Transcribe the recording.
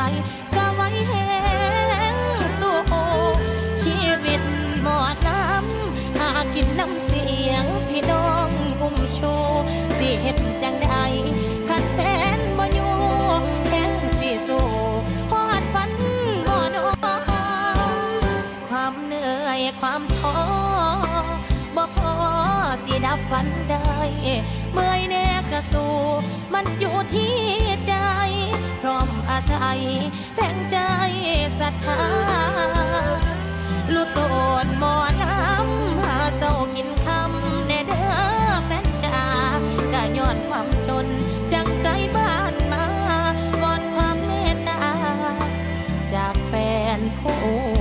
ายก็ไว้แห้งสู่ชีวิตหมอดน้ำหากินน้ำเสียงพี่น้องอุ้มโชว์สิเห็ดจังได้ขัดแฟนบ่อยู่แห้งสิสู่หอดฝันบ่นอนความเหนื่อยความท้อบ่พอสิดับฝันได้ เมื่อยแน่กระสู้มันอยู่ที่ ใสแรงใจศรัทธาลุตนหมอน้ำหาเศร้ากินคำแน่เด้อแฟนจ้ากะย้อนความจน จังไกลบ้านมาวอนความเมตตา จากแฟนผู้